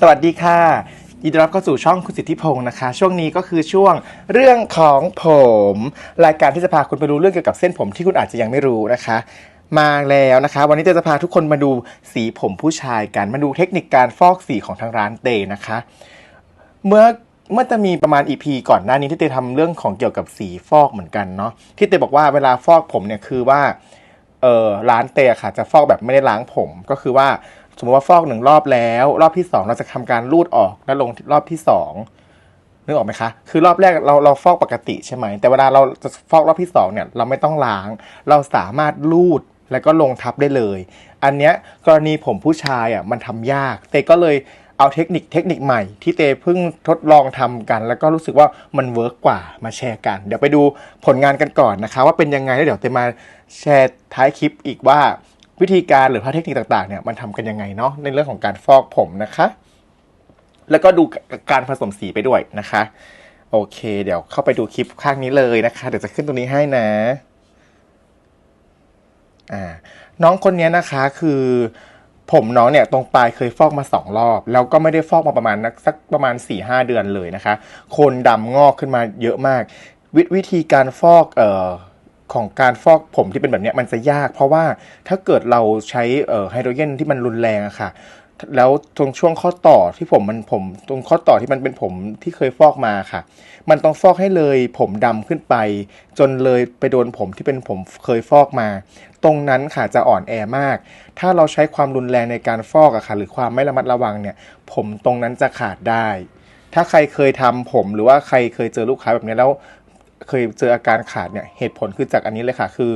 สวัสดีค่ะยินดีรับเข้าสู่ช่องคุณสิทธิพงศ์นะคะ ช่วงนี้ก็คือช่วงเรื่องของผม รายการที่จะพาคุณไปรู้เรื่องเกี่ยวกับเส้นผมที่คุณอาจจะยังไม่รู้นะคะ มาแล้วนะคะ วันนี้เตจะพาทุกคนมาดูสีผมผู้ชายกัน มาดูเทคนิคการฟอกสีของทางร้านเตนะคะ เมื่อเมื่อจะมีประมาณ EP ก่อนหน้านี้ที่เตทำเรื่องของเกี่ยวกับสีฟอกเหมือนกันเนาะที่เตบอกว่าเวลาฟอกผมเนี่ยคือว่าเออร้านเตะค่ะจะฟอกแบบไม่ได้ล้างผมก็คือว่า สมมติว่าฟอกหนึ่งรอบแล้ว รอบที่สองเราจะทำการรูดออกแล้วลงรอบที่สองนึกออกไหมคะ คือรอบแรกเราเราฟอกปกติใช่ไหม แต่เวลาเราจะฟอกรอบที่สองเนี่ยเราไม่ต้องล้าง เราสามารถรูดแล้วก็ลงทับได้เลย อันเนี้ยกรณีผมผู้ชายอะมันทำยาก เตก็เลยเอาเทคนิคเทคนิคใหม่ที่เตเพิ่งทดลองทำกัน แล้วก็รู้สึกว่ามันเวิร์กกว่ามาแชร์กัน เดี๋ยวไปดูผลงานกันก่อนนะคะ ว่าเป็นยังไงแล้วเดี๋ยวเตมาแชร์ท้ายคลิปอีกว่า วิธีการหรือพาเทคนิคต่างๆเนี่ยมันทำกันยังไงเนาะในเรื่องของการฟอกผมนะคะ แล้วก็ดูการผสมสีไปด้วยนะคะ โอเค เดี๋ยวเข้าไปดูคลิปข้างนี้เลยนะคะ เดี๋ยวจะขึ้นตรงนี้ให้นะอ่าน้องคนนี้นะคะคือผมน้องเนี่ยตรงปลายเคยฟอกมาสองรอบ แล้วก็ไม่ได้ฟอกมาประมาณสักประมาณ4ี่หเดือนเลยนะคะโคนดำงอกขึ้นมาเยอะมาก วิวิธีการฟอกเอ่อ ของการฟอกผมที่เป็นแบบนี้มันจะยาก เพราะว่าถ้าเกิดเราใช้ไฮโดรเจนที่มันรุนแรงอะค่ะ แล้วตรงช่วงข้อต่อที่ผมมันผมตรงข้อต่อที่มันเป็นผมที่เคยฟอกมาค่ะ มันต้องฟอกให้เลยผมดำขึ้นไป จนเลยไปโดนผมที่เป็นผมเคยฟอกมา ตรงนั้นค่ะจะอ่อนแอมาก ถ้าเราใช้ความรุนแรงในการฟอกอะค่ะ หรือความไม่ระมัดระวังเนี่ย ผมตรงนั้นจะขาดได้ถ้าใครเคยทำผมหรือว่าใครเคยเจอลูกค้าแบบนี้แล้ว เคยเจออาการขาดเนี่ยเหตุผลคือจากอันนี้เลยค่ะ คือ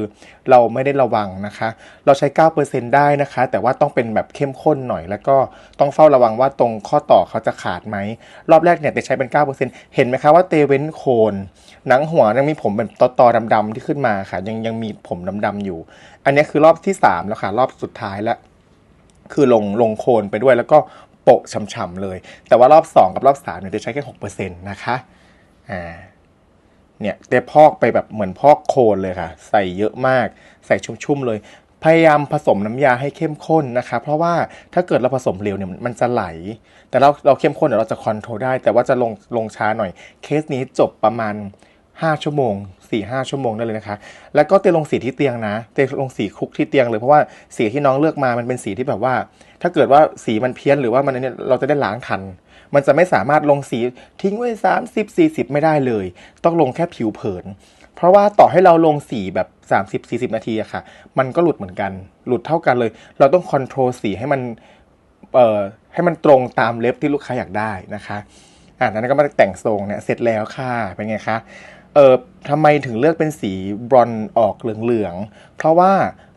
เราไม่ได้ระวังนะคะ เราใช้ 9%ได้นะคะ แต่ว่าต้องเป็นแบบเข้มข้นหน่อย แล้วก็ต้องเฝ้าระวังว่าตรงข้อต่อเขาจะขาดไหม รอบแรกเนี่ยเตใช้เป็น 9%เห็นไหมคะว่าเตเว้นโคนหนังหัวยังมีผมเป็นตอตอดำๆที่ขึ้นมาค่ะ ยังยังมีผมดำๆอยู่ อันนี้คือรอบที่ 3 แล้วค่ะ รอบสุดท้ายแล้ว คือลงลงโคนไปด้วยแล้วก็โปะฉ่ำๆเลย แต่ว่ารอบ 2 กับรอบ3เนี่ยจะใช้แค่6%นะคะอ่า เนี่ยได้พอกไปแบบเหมือนพอกโคลนเลยค่ะ ใส่เยอะมาก ใส่ชุ่มๆเลย พยายามผสมน้ำยาให้เข้มข้นนะคะ เพราะว่าถ้าเกิดเราผสมเร็วเนี่ยมันจะไหล แต่เราเราเข้มข้นเดี๋ยวเราจะคอนโทรลได้ แต่ว่าจะลงลงช้าหน่อย เคสนี้จบประมาณ 5 ชั่วโมง 4 5 ชั่วโมงได้เลยนะคะ แล้วก็เตลงสีที่เตียงนะ เตลงสีคลุกที่เตียงเลย เพราะว่าสีที่น้องเลือกมา มันเป็นสีที่แบบว่า ถ้าเกิดว่าสีมันเพี้ยนหรือว่ามันเนี่ยเราจะได้ล้างทัน มันจะไม่สามารถลงสีทิ้งไว้ 30 40 ไม่ได้เลย ต้องลงแค่ผิวเผิน เพราะว่าต่อให้เราลงสีแบบ 30 40 นาทีอะค่ะ มันก็หลุดเหมือนกัน หลุดเท่ากันเลย เราต้องคอนโทรลสีให้มันเอ่อให้มันตรงตามเล็บที่ลูกค้าอยากได้นะคะอ่านั้นก็มาแต่งทรงเนี่ยเสร็จแล้วค่ะเป็นไงคะเออทำไมถึงเลือกเป็นสีบรอนออกเหลืองๆ เพราะว่า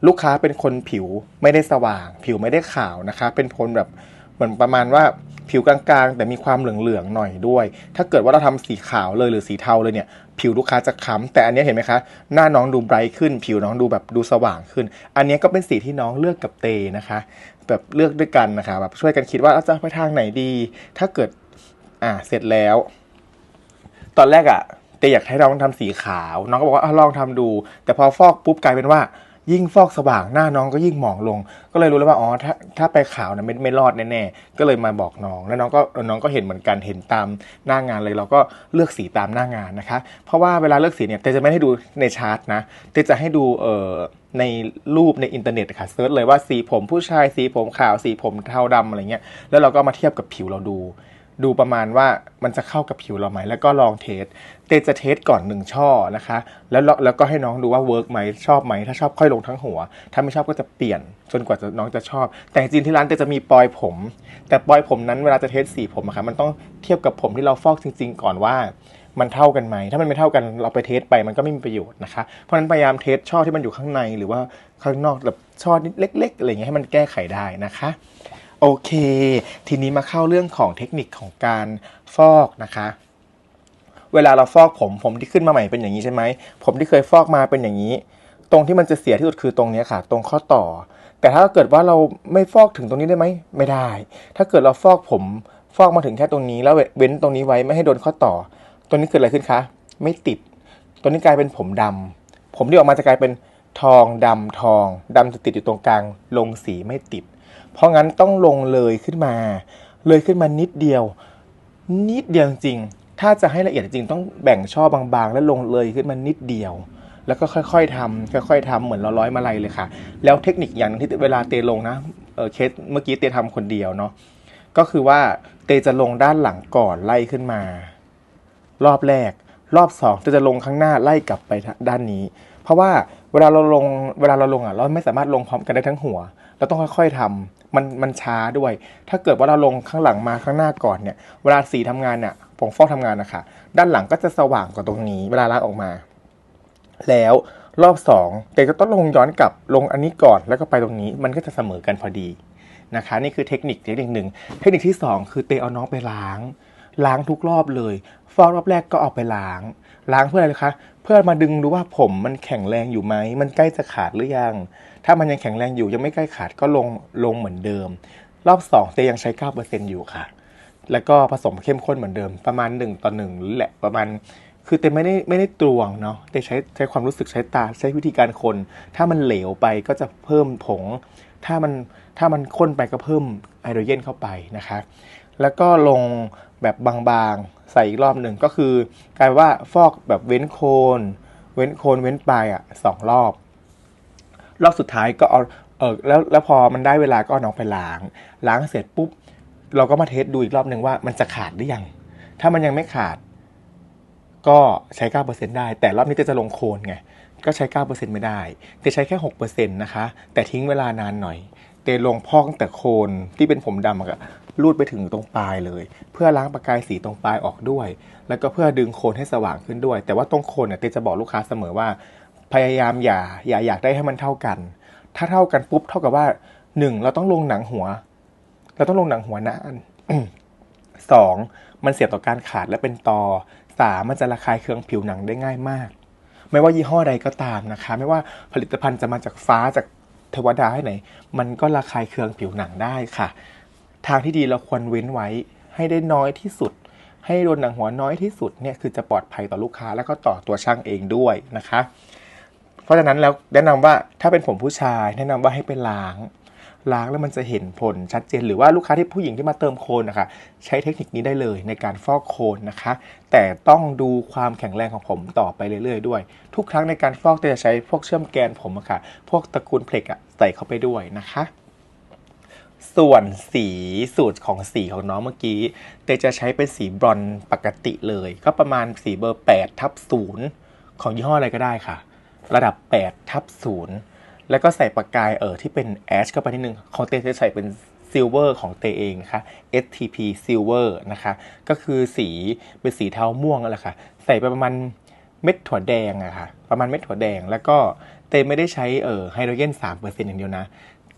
ลูกค้าเป็นคนผิวไม่ได้สว่าง ผิวไม่ได้ขาวนะคะ เป็นคนแบบ มือนประมาณว่าผิวกลางๆ แต่มีความเหลืองๆหน่อยด้วย ถ้าเกิดว่าเราทำสีขาวเลยหรือสีเทาเลยเนี่ย ผิวลูกค้าจะค้ำแต่อันนี้เห็นไหมคะ หน้าน้องดูไบรท์ขึ้น ผิวน้องดูแบบดูสว่างขึ้น อันนี้ก็เป็นสีที่น้องเลือกกับเตนะคะ แบบเลือกด้วยกันนะคะแบบช่วยกันคิดว่าเราจะไปทางไหนดี ถ้าเกิดอ่าเสร็จแล้ว ตอนแรกอะเตอยากให้น้องทำสีขาว น้องก็บอกว่าอลองทำดู แต่พอฟอกปุ๊บกลายเป็นว่า ยิ่งฟอกสว่างหน้าน้องก็ยิ่งหมองลง ก็เลยรู้แล้วว่าอ๋อถ้าถ้าไปขาวนะไม่ไม่รอดแน่ๆก็เลยมาบอกน้อง แล้วน้องก็น้องก็เห็นเหมือนกันเห็นตามหน้างานเลยเราก็เลือกสีตามหน้างานนะคะ เพราะว่าเวลาเลือกสีเนี่ยเตจะไม่ให้ดูในชาร์ตนะเตจะให้ดูเอ่อในรูปในอินเทอร์เน็ตค่ะเซิร์ชเลยว่าสีผมผู้ชายสีผมขาวสีผมเทาดำอะไรเงี้ยแล้วเราก็มาเทียบกับผิวเราดู ดูประมาณว่ามันจะเข้ากับผิวเราไหม แล้วก็ลองเทส เตจะเทสก่อนหนึ่งช่อนะคะ แล้วแล้วก็ให้น้องดูว่าเวิร์กไหมชอบไหม ถ้าชอบค่อยลงทั้งหัว ถ้าไม่ชอบก็จะเปลี่ยน จนกว่าจะน้องจะชอบ แต่จริงที่ร้านเตจะมีปลอยผม แต่ปลอยผมนั้นเวลาจะเทสสีผมอะค่ะมันต้องเทียบกับผมที่เราฟอกจริง ๆ ก่อนว่ามันเท่ากันไหม ถ้ามันไม่เท่ากันเราไปเทสไปมันก็ไม่มีประโยชน์นะคะ เพราะนั้นพยายามเทสช่อที่มันอยู่ข้างในหรือว่าข้างนอกแบบช่อนิดเล็กๆอะไรเงี้ยให้มันแก้ไขได้นะคะ โอเค ทีนี้มาเข้าเรื่องของเทคนิคของการฟอกนะคะ เวลาเราฟอกผมผมที่ขึ้นมาใหม่เป็นอย่างนี้ใช่ไหมผมที่เคยฟอกมาเป็นอย่างนี้ ตรงที่มันจะเสียที่สุดคือตรงนี้ค่ะ ตรงข้อต่อ แต่ถ้าเกิดว่าเราไม่ฟอกถึงตรงนี้ได้ไหมไม่ได้ ถ้าเกิดเราฟอกผมฟอกมาถึงแค่ตรงนี้ แล้วเว้นตรงนี้ไว้ไม่ให้โดนข้อต่อ ตัวนี้เกิดอะไรขึ้นคะไม่ติด ตัวนี้กลายเป็นผมดำผมที่ออกมาจะกลายเป็นทองดำทองดำจะติดอยู่ตรงกลางลงสีไม่ติด เพราะงั้นต้องลงเลยขึ้นมา เลยขึ้นมานิดเดียว นิดเดียวจริง ถ้าจะให้ละเอียดจริงต้องแบ่งช่อบางๆ แล้วลงเลยขึ้นมานิดเดียว แล้วก็ค่อยๆทำค่อย ๆทำเหมือนเราร้อยมาลัยเลยค่ะ แล้วเทคนิคอย่างนึงที่เวลาเตลงนะเออเคสเมื่อกี้เตทำคนเดียวเนาะก็คือว่าเตจะลงด้านหลังก่อนไล่ขึ้นมา รอบแรก รอบสองจะจะลงข้างหน้าไล่กลับไปด้านนี้ เพราะว่าเวลาเราลงเวลาเราลงอะเราไม่สามารถลงพร้อมกันได้ทั้งหัว เราต้องค่อยๆทำมันมันช้าด้วย ถ้าเกิดว่าเราลงข้างหลังมาข้างหน้าก่อนเนี่ย เวลาสีทำงานเนี่ยผงฟอกทำงานนะคะด้านหลังก็จะสว่างกว่าตรงนี้ เวลาล้างออกมา แล้วรอบสองเตก็ต้องลงย้อนกลับลงอันนี้ก่อนแล้วก็ไปตรงนี้ มันก็จะเสมอกันพอดีนะคะ นี่คือเทคนิคเทคนิคหนึ่งเทคนิคที่สองคือเตเอาน้องไปล้าง ล้างทุกรอบเลยฟอกรอบแรกก็เอาไปล้าง ล้างเพื่ออะไรคะ เพื่อมาดึงดูว่าผมมันแข็งแรงอยู่ไหม มันใกล้จะขาดหรือยัง ถ้ามันยังแข็งแรงอยู่ยังไม่ใกล้ขาดก็ลงลงเหมือนเดิม รอบสองเตยังใช้ 9%อยู่ค่ะ แล้วก็ผสมเข้มข้นเหมือนเดิมประมาณ 1 ต่อ1แหละประมาณ คือเตไม่ได้ไม่ได้ตวงเนาะเตใช้ใช้ความรู้สึกใช้ตาใช้วิธีการคน ถ้ามันเหลวไปก็จะเพิ่มผง ถ้ามันถ้ามันข้นไปก็เพิ่มไฮโดรเจนเข้าไปนะคะ แล้วก็ลง แบบบางๆ ใส่อีกรอบหนึ่งก็คือกลายว่าฟอกแบบเว้นโคน เว้นโคนเว้นปลายอะสองรอบ รอบสุดท้ายก็เอาเออแล้วแล้วพอมันได้เวลาก็เอาน้องไปล้าง ล้างเสร็จปุ๊บ เราก็มาเทสดูอีกรอบหนึ่งว่ามันจะขาดหรือยัง ถ้ามันยังไม่ขาด ก็ใช้9%ได้ แต่รอบนี้จะจะลงโคนไงก็ใช้ 9%ไม่ได้เตใช้แค่ 6%นะคะ แต่ทิ้งเวลานานหน่อย เตลงพอกตั้งแต่โคนที่เป็นผมดำอะรูดไปถึงตรงปลายเลย เพื่อล้างประกายสีตรงปลายออกด้วย แล้วก็เพื่อดึงโคนให้สว่างขึ้นด้วย แต่ว่าตรงโคนเนี่ยเตจะบอกลูกค้าเสมอว่า พยายามอย่าอย่าอยากได้ให้มันเท่ากัน ถ้าเท่ากันปุ๊บเท่ากับว่าหนึ่งเราต้องลงหนังหัว เราต้องลงหนังหัวนานสองมันเสียงต่อการขาดและเป็นตอสามมันจะระคายเคืองผิวหนังได้ง่ายมาก ไม่ว่ายี่ห้อใดก็ตามนะคะ ไม่ว่าผลิตภัณฑ์จะมาจากฟ้าจาก เทวดาให้ไหน มันก็ระคายเคืองผิวหนังได้ค่ะ ทางที่ดีเราควรเว้นไว้ให้ได้น้อยที่สุด ให้โดนหนังหัวน้อยที่สุดเนี่ยคือจะปลอดภัยต่อลูกค้าแล้วก็ต่อตัวช่างเองด้วยนะคะ เพราะฉะนั้นแล้วแนะนำว่าถ้าเป็นผมผู้ชายแนะนำว่าให้ไปล้าง ล้างแล้วมันจะเห็นผลชัดเจน หรือว่าลูกค้าที่ผู้หญิงที่มาเติมโคนนะคะใช้เทคนิคนี้ได้เลยในการฟอกโคนนะคะ แต่ต้องดูความแข็งแรงของผมต่อไปเรื่อยๆ ด้วย ทุกครั้งในการฟอกจะใช้พวกเชื่อมแกนผมอะค่ะ พวกตระกูลเพล็กอะใส่เข้าไปด้วยนะคะส่วนสีสูตรของสีของน้องเมื่อกี้เตจะใช้เป็นสีบรอนปกติเลย ก็ประมาณสีเบอร์8ทับ0ของยี่ห้ออะไรก็ได้ค่ะ ระดับ8ทับ0 แล้วก็ใส่ปากกายเออที่เป็นแอชเข้าไปนิดนึงของเตจะใส่เป็นซิลเวอร์ของเตเองนะคะ STP Silver นะคะ ก็คือสีเป็นสีเทาม่วงนั่นแหละค่ะ ใส่ไปประมาณเม็ดถั่วแดงอะค่ะ ประมาณเม็ดถั่วแดง แล้วก็เตไม่ได้ใช้เออไฮโดรเจน3%อย่างเดียวนะ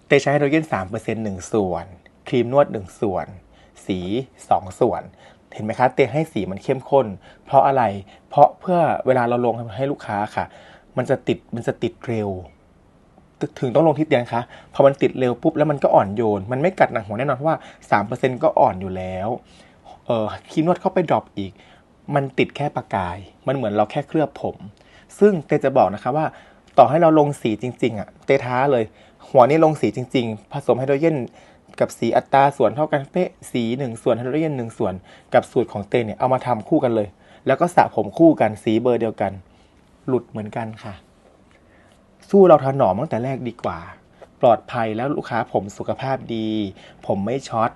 เตใช้ไฮโดรเจน3%หนึ่งส่วน ครีมนวด 1 ส่วน สี 2 ส่วน เห็นไหมคะ เตให้สีมันเข้มข้น เพราะอะไร เพราะเพื่อเวลาเราลงให้ลูกค้าค่ะ มันจะติด มันจะติดเร็ว ถึงต้องลงที่เตียงคะพอมันติดเร็วปุ๊บแล้วมันก็อ่อนโยน มันไม่กัดหนังหัวแน่นอนเพราะว่า3%ก็อ่อนอยู่แล้วเออคีนวดเข้าไปดรอปอีก มันติดแค่ประกาย มันเหมือนเราแค่เคลือบผม ซึ่งเตจะบอกนะคะว่า ต่อให้เราลงสีจริง ๆอะเตท้าเลย หัวนี่ลงสีจริง ๆ ผสมไฮโดรเจนกับสีอัตราส่วนเท่ากันเป๊ะสีหนึ่งส่วนไฮโดรเจนหนึ่งส่วน กับสูตรของเตเนี่ยเอามาทำคู่กันเลย แล้วก็สระผมคู่กันสีเบอร์เดียวกัน หลุดเหมือนกันค่ะ สู้เราถนอมตั้งแต่แรกดีกว่า ปลอดภัยแล้วลูกค้าผมสุขภาพดี ผมไม่ช็อต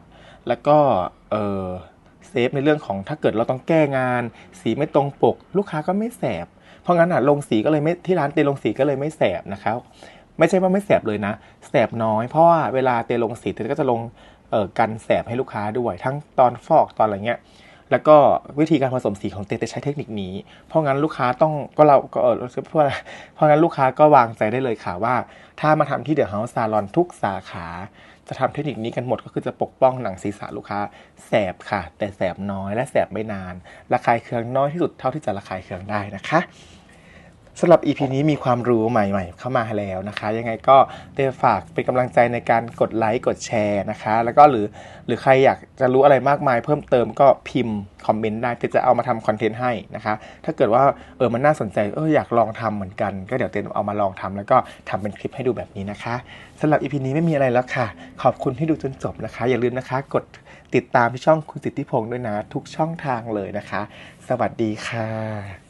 แล้วก็เออเซฟในเรื่องของถ้าเกิดเราต้องแก้งาน สีไม่ตรงปก ลูกค้าก็ไม่แสบ เพราะงั้นอะลงสีก็เลยไม่ที่ร้านเตลงสีก็เลยไม่แสบนะครับ ไม่ใช่ว่าไม่แสบเลยนะ แสบน้อย เพราะว่าเวลาเตลงสีเตก็จะลงเออกันแสบให้ลูกค้าด้วย ทั้งตอนฟอกตอนอะไรเงี้ย แล้วก็วิธีการผสมสีของเตเตใช้เทคนิคนี้ เพราะงั้นลูกค้าต้องก็เราก็เออเพราะว่าเพราะงั้นลูกค้าก็วางใจได้เลยค่ะว่า ถ้ามาทำที่เดอะเฮาส์ซาลอนทุกสาขา จะทำเทคนิคนี้กันหมดก็คือจะปกป้องหนังศีรษะลูกค้าแสบค่ะ แต่แสบน้อยและแสบไม่นานระคายเคืองน้อยที่สุดเท่าที่จะระคายเคืองได้นะคะ สำหรับ EP นี้มีความรู้ใหม่ ๆ เข้ามาแล้วนะคะ ยังไงก็เตฝากเป็นกำลังใจในการกดไลค์กดแชร์นะคะ แล้วก็หรือหรือใครอยากจะรู้อะไรมากมาย เพิ่มเติมก็พิมพ์คอมเมนต์ได้เตจะเอามาทำคอนเทนต์ให้นะคะ ถ้าเกิดว่าเออมันน่าสนใจเอออยากลองทำเหมือนกัน ก็เดี๋ยวเตเอามาลองทำแล้วก็ทำเป็นคลิปให้ดูแบบนี้นะคะสำหรับ EP นี้ไม่มีอะไรแล้วค่ะ ขอบคุณที่ดูจนจบนะคะ อย่าลืมนะคะ กดติดตามที่ช่องคุณสิทธิพงศ์ด้วยนะ ทุกช่องทางเลยนะคะ สวัสดีค่ะ